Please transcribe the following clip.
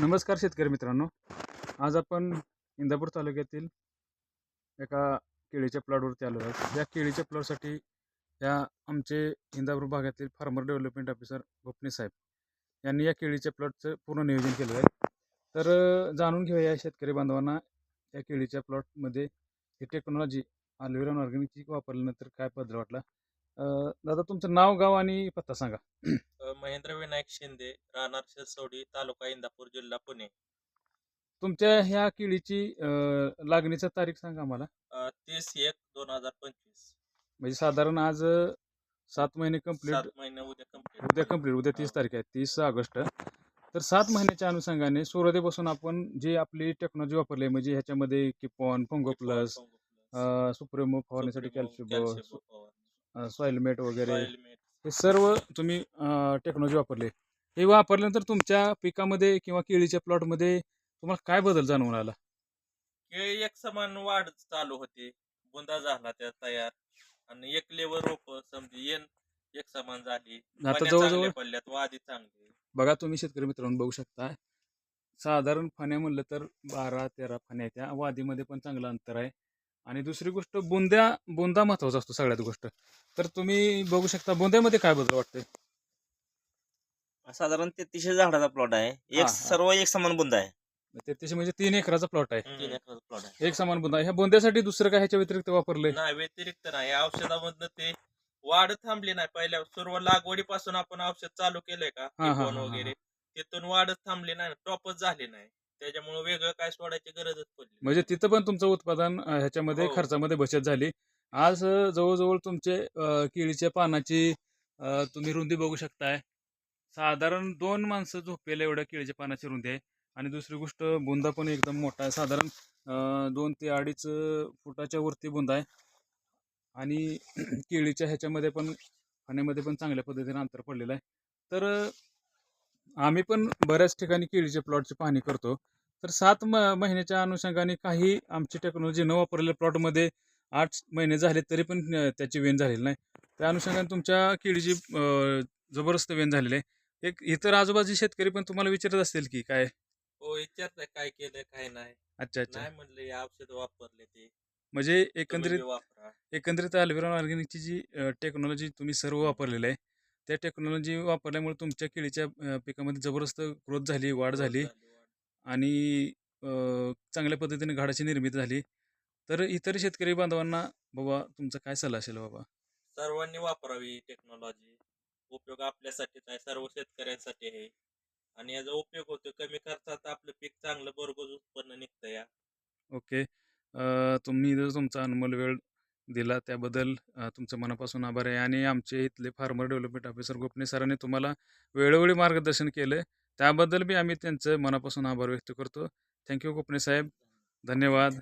नमस्कार शेतकरी मित्रांनो. आज आपण इंदापूर तालुक्यातील एका केळीच्या प्लॉटवरती आलो आहोत. या केळीच्या प्लॉटसाठी या आमचे इंदापूर भागातील फार्मर डेव्हलपमेंट ऑफिसर भोपणे साहेब यांनी या केळीच्या प्लॉटचं पूर्ण नियोजन केलं आहे. तर जाणून घेऊया या शेतकरी बांधवांना या केळीच्या प्लॉटमध्ये ही टेक्नॉलॉजी अल्विरॉन ऑर्गॅनिकची वापरल्यानंतर काय बदल वाटला. दादा तुमचं नाव गाव आणि पत्ता सांगा. महेंद्र विनायक शिंदे राहणार शिरसवडी तालुका इंदापूर जिल्हा पुणे. तुमच्या ह्या केळीची अ, लागणीचा तारीख सांगा आम्हाला तीस एक दोन हजार पंचवीस. म्हणजे साधारण आज अ, सात महिने कंप्लीट महिने उद्या कंप्लीट. उद्या कंप्लीट उद्या तीस तारीख आहे तीस ऑगस्ट. तर सात महिन्याच्या अनुषंगाने सुरुवातीपासून आपण जी आपली टेक्नॉलॉजी वापरली आहे, म्हणजे ह्याच्यामध्ये किपॉन फोंगो प्लस सुप्रेमो फवारण्यासाठी कॅल्शियम सॉइलमेट वगैरे. हे सर्व तुम्ही टेक्नॉलॉजी वापरली. हे वापरल्यानंतर तुमच्या पिकामध्ये किंवा केळीच्या प्लॉटमध्ये तुम्हाला काय बदल जाणवून आला? केळी एक समान वाढ चालू होती. बुंदा झाला त्या तयार. आणि एक लेवल रोप समजी येण एक समान झाली. आता जवळजवळ पडल्यात वादी चांगली. बघा तुम्ही शेतकरी मित्रांनो बघू शकता. साधारण फण्या म्हणलं तर बारा तेरा फण्या आहेत. त्या वादीमध्ये पण चांगलं अंतर आहे. आणि दुसरी गोष्ट बुंद्या बुंदा महत्त्वाचा असतो सगळ्यात गोष्ट. तर तुम्ही बघू शकता बुंद्यामध्ये काय बदल वाटतंय? साधारण तेहतीसशे झाडाचा प्लॉट आहे. हा, एक हा. सर्व एक समान बुंदा आहे. तेहतीसशे म्हणजे तीन एकराचा प्लॉट आहे. तीन एकराचा प्लॉट आहे. एक समान बुंदा ह्या बुंद्यासाठी दुसरं काय ह्याच्या व्यतिरिक्त वापरलंय? नाही व्यतिरिक्त नाही. औषधामधनं ते वाढ थांबली नाही. पहिल्या सुरुवात लागवडीपासून आपण औषध चालू केलंय का? हा, हा, हा, हा. वगैरे. तिथून वाढच थांबली नाही. टॉपच झाली नाही. त्याच्यामुळे वेगळं काय सोडायची गरजच पडली म्हणजे तिथं पण तुमचं उत्पादन अं, ह्याच्यामध्ये हो. खर्चामध्ये बचत झाली. आज अं, जवळजवळ तुमचे अं, केळीच्या पानाची अं, तुम्ही रुंदी बघू शकताय. साधारण दोन माणसं झोपेला एवढ्या केळीच्या पानाची रुंदी आहे. आणि दुसरी गोष्ट बुंदा पण एकदम मोठा आहे. साधारण अं, दोन ते अडीच अं, फुटाच्या वरती बुंदा आहे. आणि केळीच्या ह्याच्यामध्ये पण पाण्यामध्ये पण चांगल्या पद्धतीने अंतर पडलेलं आहे. तर अं, आम्ही पण बऱ्याच ठिकाणी केळीच्या प्लॉटची पाहणी करतो. तर सात म महिन्याच्या अनुषंगाने काही आमची टेक्नॉलॉजी न वापरलेल्या प्लॉटमध्ये आठ महिने झाले तरी पण त्याची वेन झालेली नाही. त्या अनुषंगाने तुमच्या केळीची जबरदस्त वेन झालेली आहे. एक इतर आजूबाजू शेतकरी पण तुम्हाला विचारत असतील की काय? हो विचारताय काय केलं काय नाही. अच्छा अच्छा. नाही म्हणलं औषध वापरले ते. म्हणजे एकंदरीत एकंदरीत अल्विरॉन ऑर्गॅनिकची जी टेक्नॉलॉजी तुम्ही सर्व वापरलेलं आहे त्या टेक्नॉलॉजी वापरल्यामुळे तुमच्या केळीच्या पिकामध्ये जबरदस्त ग्रोथ झाली वाढ झाली आणि चांगल्या पद्धतीने घाडाची निर्मिती झाली. तर इतर शेतकरी बांधवांना बाबा तुमचा काय सल्ला असेल बाबा? सर्वांनी वापरावी टेक्नॉलॉजी. उपयोग आपल्यासाठीच आहे सर्व शेतकऱ्यांसाठी आहे. आणि याचा उपयोग होतो कमी खर्चात आपलं पीक चांगलं भरघोस उत्पन्न निघतं या. ओके. तुम्ही जो तुमचा अनमोल वेळ दिला त्याबद्दल तुमचं मनापासून आभार आहे. आणि आमचे इथले फार्मर डेव्हलपमेंट ऑफिसर गोपणे सरांनी तुम्हाला वेळोवेळी मार्गदर्शन केलं त्याबद्दल बी आम्ही त्यांचं मनापासून आभार व्यक्त करतो. थँक्यू गोपणे साहेब. धन्यवाद.